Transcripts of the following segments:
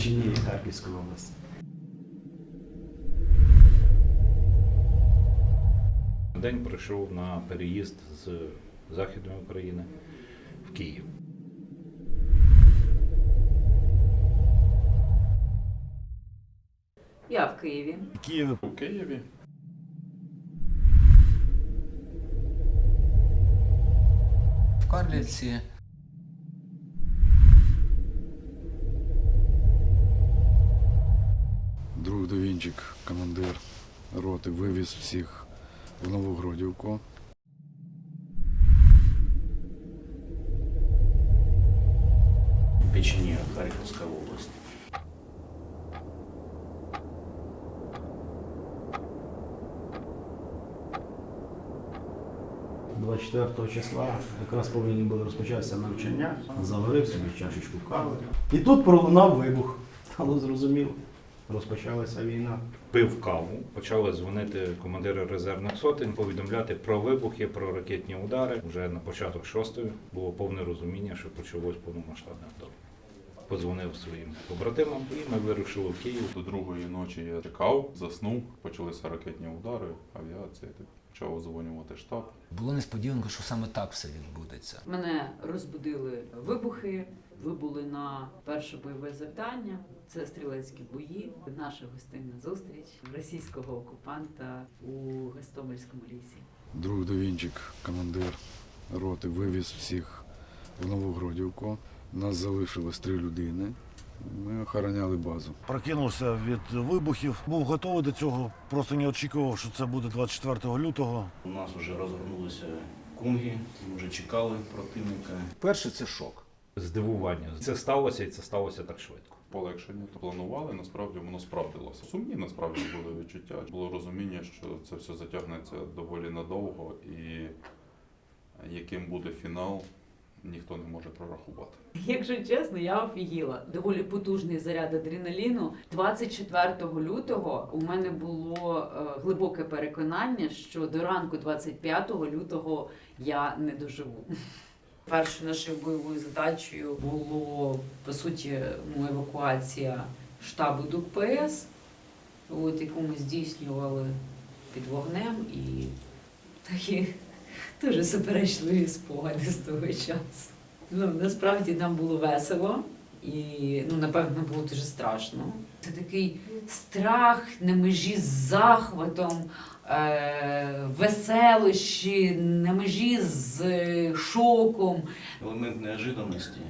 Печені Харківської області. День прийшов на переїзд з Західної України в Київ. Я в Києві. Києві У Києві В Карлівці Друг командир роти, вивіз всіх в Новогродівку. Печені Харківська область. – 24 числа якраз повинні були розпочатися навчання. Заварив собі чашечку кави. І тут пролунав вибух. Стало зрозуміло. Розпочалася війна. Пив каву, почали дзвонити командири резервних сотень, повідомляти про вибухи, про ракетні удари. Вже на початок шостої було повне розуміння, що почалось повномасштабне вторгнення. Подзвонив своїм побратимам, і ми вирушили в Київ. до другої ночі я чекав, заснув, почалися ракетні удари, авіація. Типу, почав дзвонювати штаб. було несподіванка, що саме так все відбудеться. Мене розбудили вибухи. Вибули на перше бойове завдання. Це стрілецькі бої. Наша гостинна зустріч російського окупанта у Гостомельському лісі. Друг Довінчик, командир роти, вивіз всіх в Новогродівку. Нас залишилось три людини. Ми охороняли базу. прокинувся від вибухів. Був готовий до цього, просто не очікував, що це буде 24 лютого. У нас вже розгорнулися кунги, ми вже чекали противника. Перше це шок. Здивування. Це сталося і це сталося так швидко. Полегшення то планували, насправді воно справдилося. Сумні насправді були відчуття. Було розуміння, що це все затягнеться доволі надовго, і яким буде фінал, ніхто не може прорахувати. Якщо чесно, я офігіла. Доволі потужний заряд адреналіну. 24 лютого у мене було е, глибоке переконання, що до ранку 25 лютого я не доживу. Першою нашою бойовою задачею було по суті ну, евакуація штабу ДУКПС, от, яку ми здійснювали під вогнем і такі дуже суперечливі спогади з того часу. Ну, насправді нам було весело і ну, напевно було дуже страшно. Це такий страх на межі з захватом, е- веселощі, на межі з е, шоком. Елемент неожиданності.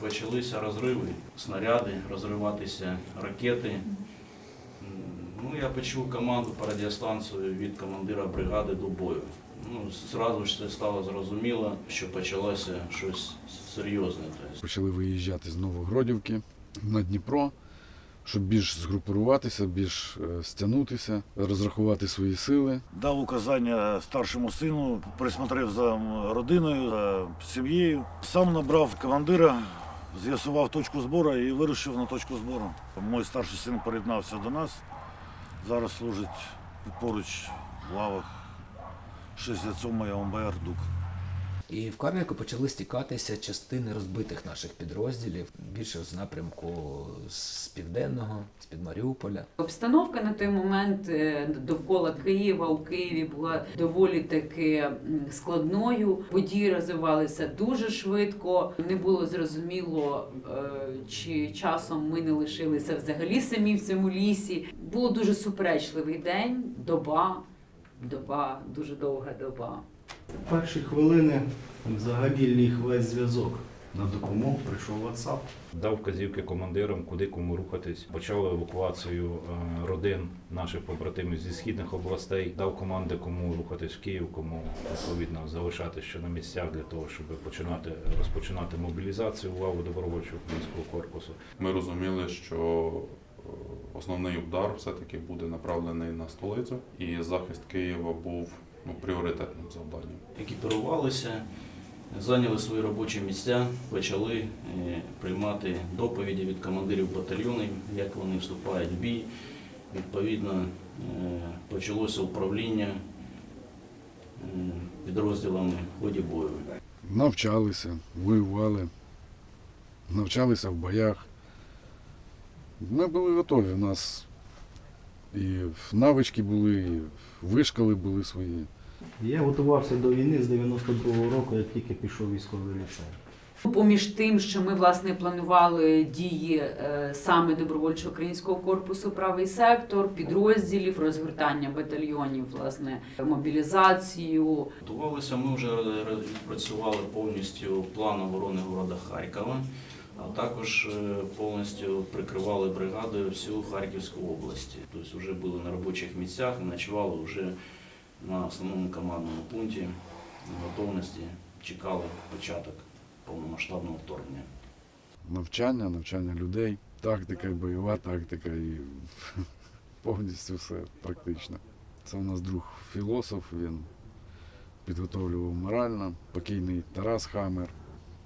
Почалися розриви, снаряди, розриватися ракети. Ну, я почув команду по радіостанцію від командира бригади до бою. Ну, зразу ж це стало зрозуміло, що почалося щось серйозне. Тобто Почали виїжджати з Новогродівки на Дніпро, щоб більш згрупуватися, більш е, стягнутися, розрахувати свої сили. Дав указання старшому сину, присмотрев за родиною, за сім'єю. Сам набрав командира, з'ясував точку збору і вирушив на точку збору. Мой старший син приєднався до нас. Зараз служить поруч в лавах 67-ї ОМБР ДУК. І в Карлівку почали стікатися частини розбитих наших підрозділів, більше з напрямку з південного, з під Маріуполя. Обстановка на той момент е, довкола Києва у Києві була доволі таки складною. Події розвивалися дуже швидко. Не було зрозуміло, е, чи часом ми не лишилися взагалі самі в цьому лісі. Було дуже суперечливий день, доба, доба, дуже довга доба. Перші хвилини взагалі ліг весь зв'язок. На допомогу прийшов WhatsApp. Дав вказівки командирам, куди кому рухатись. Почали евакуацію е, родин наших побратимів зі східних областей. Дав команди, кому рухатись в Київ, кому відповідно залишатись ще на місцях для того, щоб починати розпочинати мобілізацію лаву добровольчого українського корпусу. Ми розуміли, що е, основний удар все-таки буде направлений на столицю, і захист Києва був ну, пріоритетним завданням. екіпірувалися, зайняли свої робочі місця, почали е, приймати доповіді від командирів батальйонів, як вони вступають в бій. Відповідно, е, почалося управління е, підрозділами в ході бою. Навчалися, воювали, навчалися в боях. Ми були готові. У нас і навички були, і вишкали були свої. Я готувався до війни з 92-го року, як тільки пішов військовий ліцей. Поміж тим, що ми власне планували дії е, саме добровольчого українського корпусу правий сектор, підрозділів, розгортання батальйонів, власне, мобілізацію, Готувалися, ми вже відпрацювали повністю план оборони города Харкова, а також е, повністю прикривали бригадою всю Харківську область. Тобто вже були на робочих місцях ночували вже на основному командному пункті на готовності, чекали початок повномасштабного вторгнення. Навчання, навчання людей, тактика, бойова тактика і повністю все практично. Це у нас друг філософ, він підготовлював морально, покійний Тарас Хамер,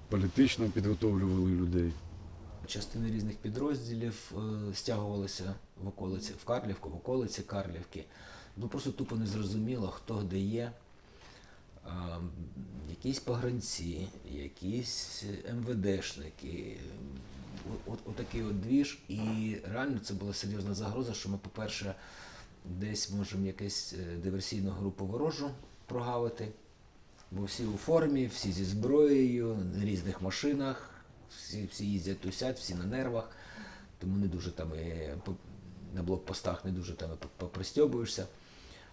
політично підготовлювали людей. Частини різних підрозділів е, стягувалися в околиці, в Карлівку, в околиці Карлівки. Ну просто тупо не зрозуміло, хто де є. М, якісь погранці, якісь МВДшники. От, от, отакий от двіж. І реально це була серйозна загроза, що ми, по-перше, десь можемо якусь е, диверсійну групу ворожу прогавити. Бо всі у формі, всі зі зброєю, на різних машинах, всі, всі їздять тусять, всі на нервах, тому не дуже там і на блокпостах не дуже там попристьобуєшся.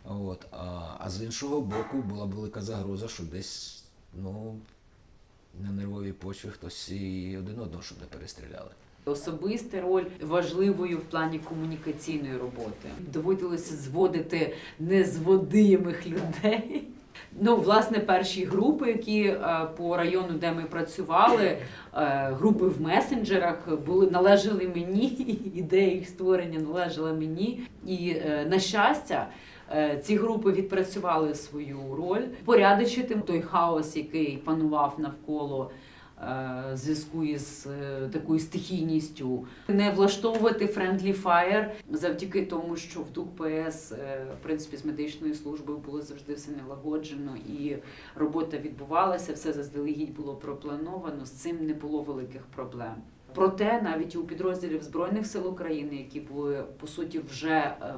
От. А, а з іншого боку була велика загроза, що десь ну, на нервовій почві хтось і один одного щоб не перестріляли. Особиста роль важливою в плані комунікаційної роботи. Доводилося зводити незводимих людей. Ну, власне, перші групи, які е, по району, де ми працювали, е, групи в месенджерах були належали мені. Ідея їх створення належала мені. І е, на щастя, ці групи відпрацювали свою роль, порядочити той хаос, який панував навколо зв'язку із е, такою стихійністю, не влаштовувати friendly fire завдяки тому, що в ДУК ПС е, в принципі з медичною службою було завжди все налагоджено і робота відбувалася, все заздалегідь було проплановано. З цим не було великих проблем. Проте навіть у підрозділів збройних сил України, які були по суті вже е,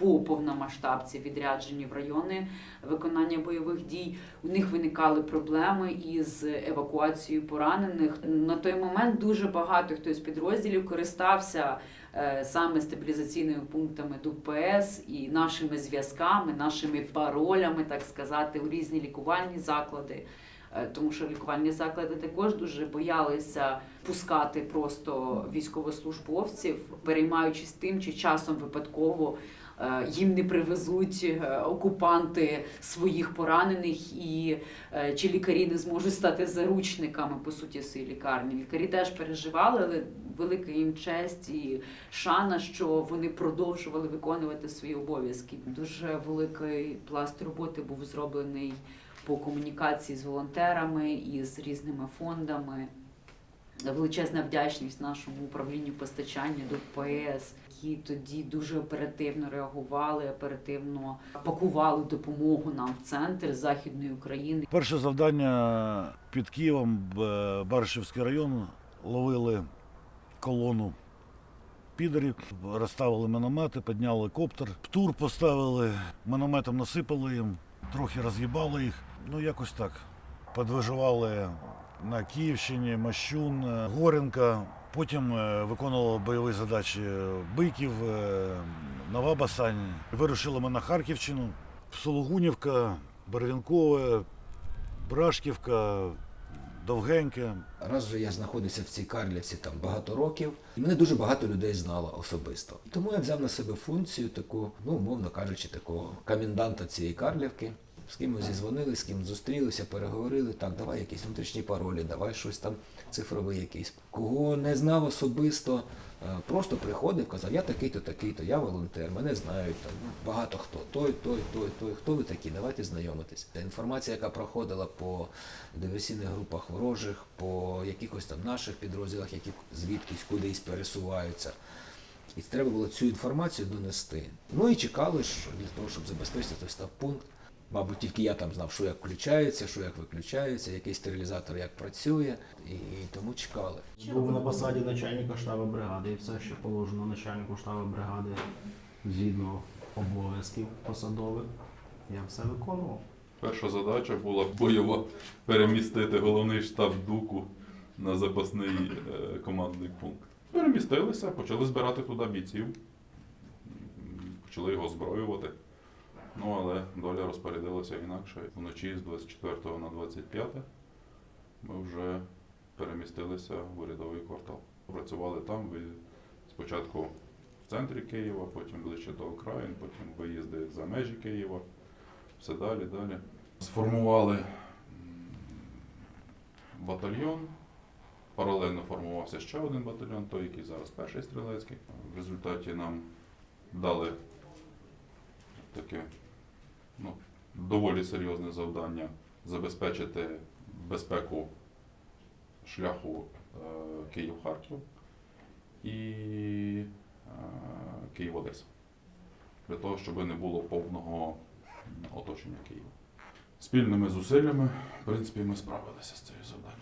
по повномасштабці відряджені в райони виконання бойових дій, у них виникали проблеми із евакуацією поранених. На той момент дуже багато хто з підрозділів користався е, саме стабілізаційними пунктами ДУПС і нашими зв'язками, нашими паролями, так сказати, у різні лікувальні заклади. Е, Тому що лікувальні заклади також дуже боялися пускати просто військовослужбовців, переймаючись тим, чи часом випадково їм не привезуть е, окупанти своїх поранених, і е, чи лікарі не зможуть стати заручниками по суті цієї лікарні. Лікарі теж переживали, але велика їм честь і шана, що вони продовжували виконувати свої обов'язки. Дуже великий пласт роботи був зроблений по комунікації з волонтерами і з різними фондами. Величезна вдячність нашому управлінню постачання до ПС, які тоді дуже оперативно реагували, оперативно пакували допомогу нам в центр Західної України. Перше завдання під Києвом, Баришівський район, ловили колону підерів, розставили міномети, підняли коптер, птур поставили, мінометом насипали їм, трохи роз'їбали їх. Ну якось так. Подвижували на Київщині, Мощун, е, Горенка. Потім е, виконували бойові задачі Биків, е, Нова Басань. Вирушили ми на Харківщину, Сологунівка, Барвінкове, Брашківка, Довгеньке. Раз вже я знаходився в цій Карлівці там багато років, і мене дуже багато людей знало особисто. Тому я взяв на себе функцію таку, ну, умовно кажучи, такого коменданта цієї Карлівки. З ким ми зізвонили, з ким зустрілися, переговорили. Так, давай якісь внутрішні паролі, давай щось там цифровий якийсь. Кого не знав особисто, е, просто приходив, казав, я такий-то, такий-то, я волонтер, мене знають там ну, багато хто. Той, той, той, той. Хто ви такі? Давайте знайомитись. Та інформація, яка проходила по диверсійних групах ворожих, по якихось там наших підрозділах, які звідкись кудись пересуваються. І треба було цю інформацію донести. Ну і чекали, що для того, щоб забезпечити той став пункт. Мабуть, тільки я там знав, що як включається, що як виключається, який стерилізатор як працює, і, і тому чекали. Був на посаді начальника штабу бригади і все, що положено начальнику штабу бригади згідно обов'язків посадових. Я все виконував. Перша задача була бойова перемістити головний штаб Дуку на запасний е, командний пункт. Перемістилися, почали збирати туди бійців, почали його озброювати. Ну, але доля розпорядилася інакше. Вночі з 24 на 25 ми вже перемістилися в урядовий квартал. Працювали там спочатку в центрі Києва, потім ближче до окраїн, потім виїзди за межі Києва все далі, далі. Сформували батальйон. Паралельно формувався ще один батальйон, той, який зараз перший стрілецький. В результаті нам дали таке ну, доволі серйозне завдання забезпечити безпеку шляху е, Київ-Харків і е, Київ-Одеса. Для того, щоб не було повного оточення Києва. Спільними зусиллями, в принципі, ми справилися з цією завданням.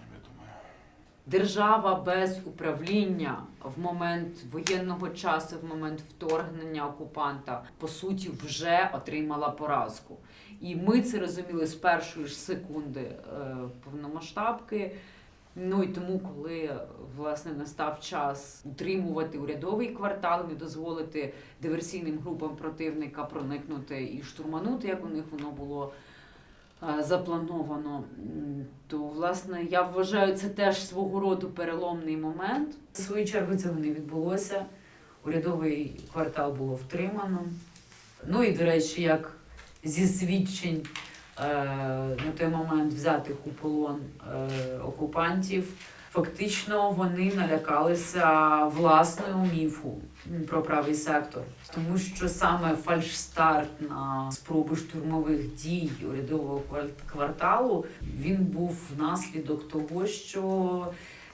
Держава без управління в момент воєнного часу, в момент вторгнення окупанта, по суті, вже отримала поразку. І ми це розуміли з першої ж секунди е, повномасштабки. Ну і тому, коли власне настав час утримувати урядовий квартал, не дозволити диверсійним групам противника проникнути і штурманути, як у них воно було заплановано, то власне я вважаю це теж свого роду переломний момент. В свою чергу цього не відбулося. Урядовий квартал було втримано. Ну і до речі, як зі свідчень е, на той момент взятих у полон е, окупантів. Фактично вони налякалися власною міфу про правий сектор, тому що саме фальшстарт на спроби штурмових дій урядового квар- кварталу він був внаслідок того, що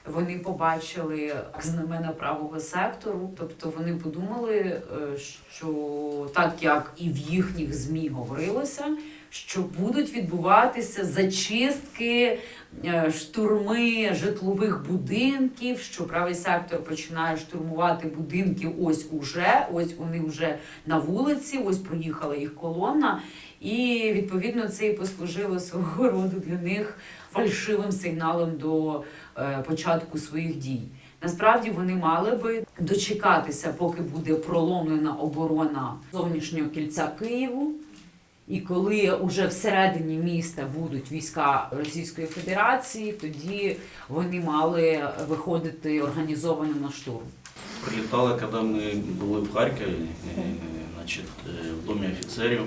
вони побачили знамена правого сектору, тобто вони подумали, е, що так як і в їхніх змі говорилося, що будуть відбуватися зачистки, е, штурми житлових будинків, що правий сектор починає штурмувати будинки. Ось уже, ось вони вже на вулиці, ось проїхала їх колона. І відповідно це і послужило свого роду для них фальшивим сигналом до початку своїх дій. Насправді вони мали би дочекатися, поки буде проломлена оборона зовнішнього кільця Києву. І коли уже всередині міста будуть війська Російської Федерації, тоді вони мали виходити організовано на штурм. Прилетало, когда мы были в Харькове, э, значит, э, в доме офицерів.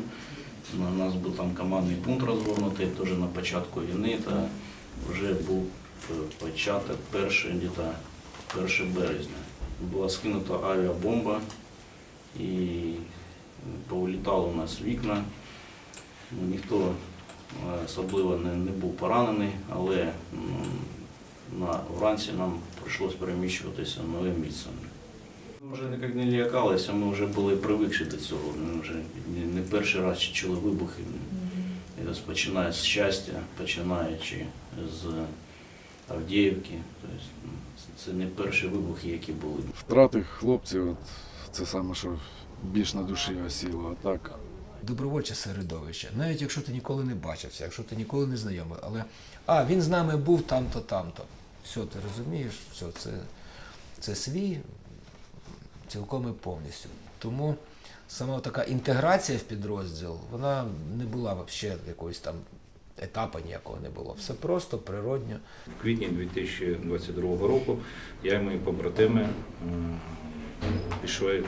У нас був там командний пункт розгорнутий, теж на початку війни, та вже був е, початок перший, где-то 1 березня. Була скинута авіабомба і повилітало у нас вікна. Ну, Ніхто е, особливо не, не був поранений, але на, вранці нам прийшлось переміщуватися новим місцем. Ми вже ніяк не лякалися, ми вже були привикші до цього. Ми вже не- перший раз чули вибухи. Починає з щастя, починаючи з Авдіївки. Тобто, ну, це- не перші вибухи, які були. Втрати хлопців, це саме, що більш на душі осіло. А так, Добровольче середовище, навіть якщо ти ніколи не бачився, якщо ти ніколи не знайомий, але а він з нами був там-то, там-то. Все, ти розумієш, все, це, це свій цілком і повністю. Тому сама така інтеграція в підрозділ, вона не була взагалі якоїсь там етапу ніякого не було. Все просто, природньо. В квітні 2022 року я і мої побратими е, пішли е,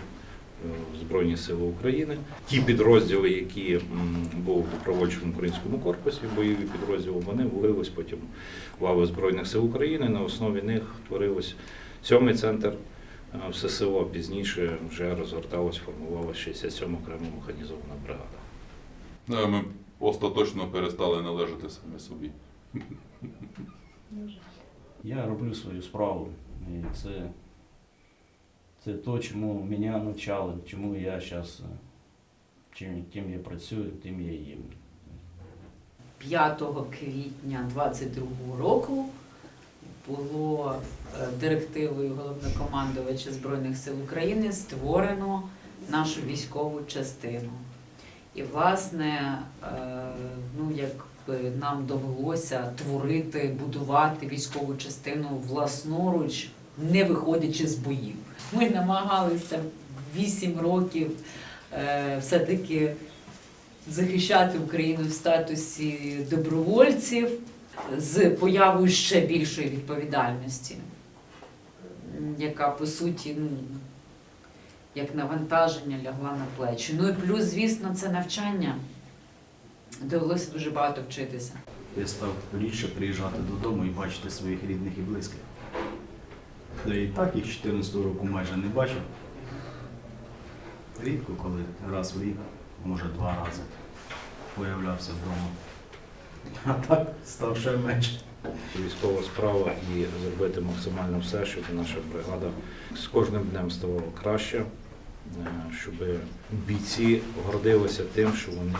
в Збройні Сили України. Ті підрозділи, які були в добровольчому українському корпусі, бойові підрозділи, вони влились потім в лави Збройних сил України. На основі них творилось сьомий центр. е, Все село пізніше вже розгорталось, формувалася 67 окрема механізована бригада. Да, Ми остаточно перестали належати самі собі. Я роблю свою справу. І це, це то, чому мене навчали, чому я зараз, чим, ким я працюю, тим я їм. 5 квітня 22 року було е, директивою головнокомандувача Збройних сил України створено нашу військову частину. І, власне, е, ну, якби нам довелося творити, будувати військову частину власноруч, не виходячи з боїв. Ми намагалися 8 років е, все-таки захищати Україну в статусі добровольців з появою ще більшої відповідальності, яка по суті ну, як навантаження лягла на плечі. Ну і плюс, звісно, це навчання. Довелося дуже багато вчитися. Я став рідше приїжджати додому і бачити своїх рідних і близьких. Та і так їх 14 року майже не бачив. Рідко, коли раз в рік, може два рази, появлявся вдома. А так став ще менше. Військова справа і зробити максимально все, щоб наша бригада з кожним днем ставала краще, е, щоб бійці гордилися тим, що вони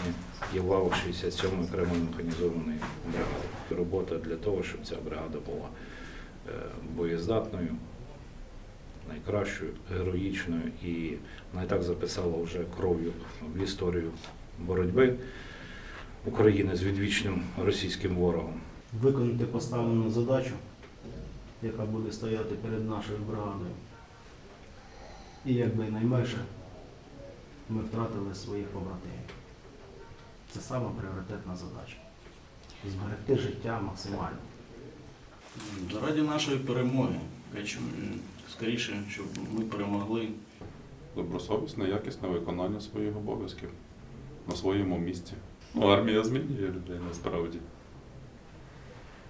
є лавок 67-ї окремої механізованої бригади. Робота для того, щоб ця бригада була е, боєздатною, найкращою, героїчною і вона так записала вже кров'ю в історію боротьби України з відвічним російським ворогом. Виконати поставлену задачу, яка буде стояти перед нашою бригадою. І якби найменше ми втратили своїх побратимів. Це сама пріоритетна задача. Зберегти життя максимально. Заради нашої перемоги, скоріше, щоб ми перемогли. Добросовісне, якісне виконання своїх обов'язків на своєму місці. Ну, армія змінює людей насправді.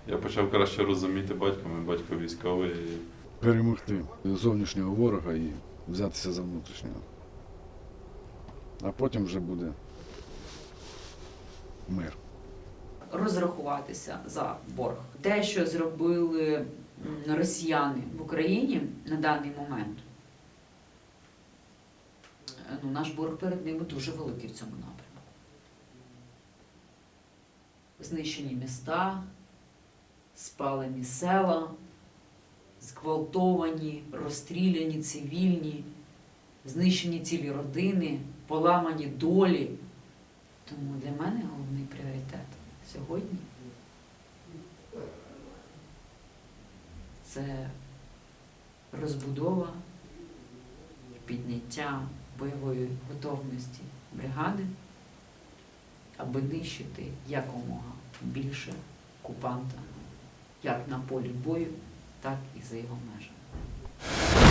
Я почав краще розуміти батька, мій батько військовий. Перемогти зовнішнього ворога і взятися за внутрішнього. А потім вже буде мир. розрахуватися за борг. Те, що зробили росіяни в Україні на даний момент, е, ну, наш борг перед ними дуже великий в цьому напрямку. Знищені міста, спалені села, зґвалтовані, розстріляні цивільні, знищені цілі родини, поламані долі. Тому для мене головний пріоритет сьогодні це розбудова підняття бойової готовності бригади, аби нищити якомога більше окупанта як на полі бою, так і за його межами.